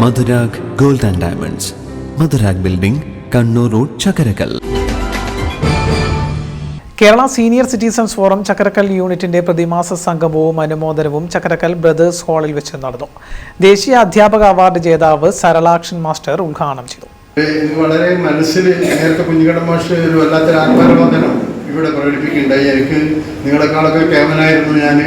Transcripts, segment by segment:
Madhurag gold and diamonds. Madhurag building Kannur road Chakkarakkal Kerala senior citizens forum Chakkarakkal യൂണിറ്റിന്റെ പ്രതിമാസ സംഗമവും അനുമോദനവും Chakkarakkal brothers ഹാളിൽ വെച്ച് നടന്നു. ദേശീയ അധ്യാപക അവാർഡ് ജേതാവ് സരളാക്ഷൻ മാസ്റ്റർ ഉദ്ഘാടനം ചെയ്തു. വളരെ മനസ്സിൽ നേരത്തെ കുഞ്ഞുകട മാഷ് ഒരു വല്ലാത്തൊരു ആത്മാരോധനം ഇവിടെ പ്രകടിപ്പിക്കുകയുണ്ടായി എനിക്ക് നിങ്ങളെക്കാളൊക്കെ കേമനായിരുന്നു ഞാൻ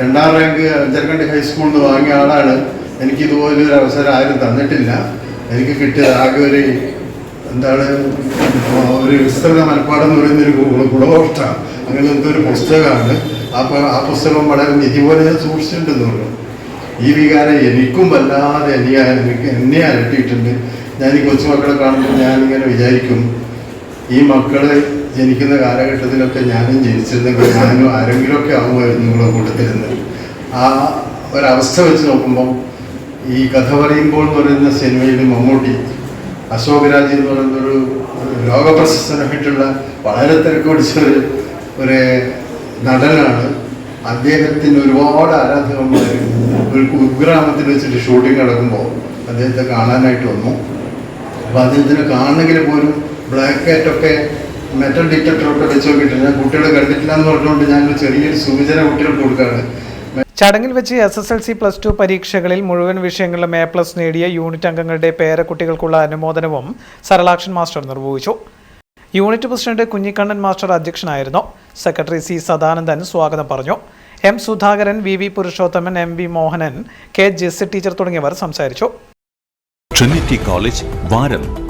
രണ്ടാം റാങ്ക് അഞ്ചരക്കണ്ടി ഹൈസ്കൂളിൽ നിന്ന് വാങ്ങിയ ആളാണ്. എനിക്ക് ഇതുപോലെ ഒരു അവസരം ആരും തന്നിട്ടില്ല. എനിക്ക് കിട്ടിയത് ആകെ ഒരു എന്താണ് ഒരു വിസ്തൃത മനപ്പാടം എന്ന് പറയുന്ന ഒരു ഗുണ- ഗുണഘോഷ അങ്ങനത്തെ ഒരു പുസ്തകമാണ്. പ- ആ പുസ്തകം വളരെ നിധി പോലെ ഞാൻ പറഞ്ഞു. ഈ വികാരം എനിക്കും വല്ലാതെ എന്നെ എന്നെ അലട്ടിയിട്ടുണ്ട്. ഞാൻ ഈ കൊച്ചുമക്കളെ കാണുമ്പോൾ ഞാനിങ്ങനെ വിചാരിക്കും ഈ മക്കൾ ജനിക്കുന്ന കാലഘട്ടത്തിലൊക്കെ ഞാനും ജനിച്ചിരുന്നെങ്കിൽ ഞാനും ആരെങ്കിലുമൊക്കെ ആകുമായിരുന്നു നിങ്ങളുടെ കൂട്ടത്തിരുന്ന് ആ ഒരവസ്ഥ വെച്ച് നോക്കുമ്പോൾ ഈ കഥ പറയുമ്പോൾ എന്ന് പറയുന്ന സിനിമയിൽ മമ്മൂട്ടി അശോകരാജ് എന്ന് പറയുന്ന ഒരു ലോകപ്രശസ്തനായിട്ടുള്ള വളരെ തിരക്ക് പിടിച്ച ഒരു ഒരു നടനാണ്. അദ്ദേഹത്തിന് ഒരുപാട് ആരാധകന്മാർ ഒരു കുഗ്രാമത്തിൽ വെച്ചിട്ട് ഷൂട്ടിംഗ് നടക്കുമ്പോൾ അദ്ദേഹത്തെ കാണാനായിട്ട് വന്നു. അപ്പോൾ അദ്ദേഹത്തിനെ കാണണമെങ്കിൽ പോലും ബ്ലാക്ക് ആയിട്ടൊക്കെ മെറ്റൽ ഡിറ്റക്ടറൊക്കെ വെച്ച് നോക്കിയിട്ടുണ്ട് ഞാൻ കുട്ടികളെ കണ്ടിട്ടില്ല എന്ന് പറഞ്ഞുകൊണ്ട് ഞാനൊരു ചെറിയൊരു സൂചന കുട്ടികൾക്ക് കൊടുക്കുകയാണ് ചടങ്ങിൽ വെച്ച് S S L C plus two പരീക്ഷകളിൽ മുഴുവൻ വിഷയങ്ങളിലും എ പ്ലസ് നേടിയ യൂണിറ്റ് അംഗങ്ങളുടെ പേരക്കുട്ടികൾക്കുള്ള അനുമോദനവും സരളാക്ഷൻ മാസ്റ്റർ നിർവഹിച്ചു. യൂണിറ്റ് പ്രസിഡന്റ് കുഞ്ഞിക്കണ്ണൻ മാസ്റ്റർ അധ്യക്ഷനായിരുന്നു. സെക്രട്ടറി സി സദാനന്ദൻ സ്വാഗതം പറഞ്ഞു. M Sudhakaran V V Purushothaman M V Mohanan K Jess teacher തുടങ്ങിയവർ സംസാരിച്ചു. ട്രിനിറ്റി കോളേജ് വാരം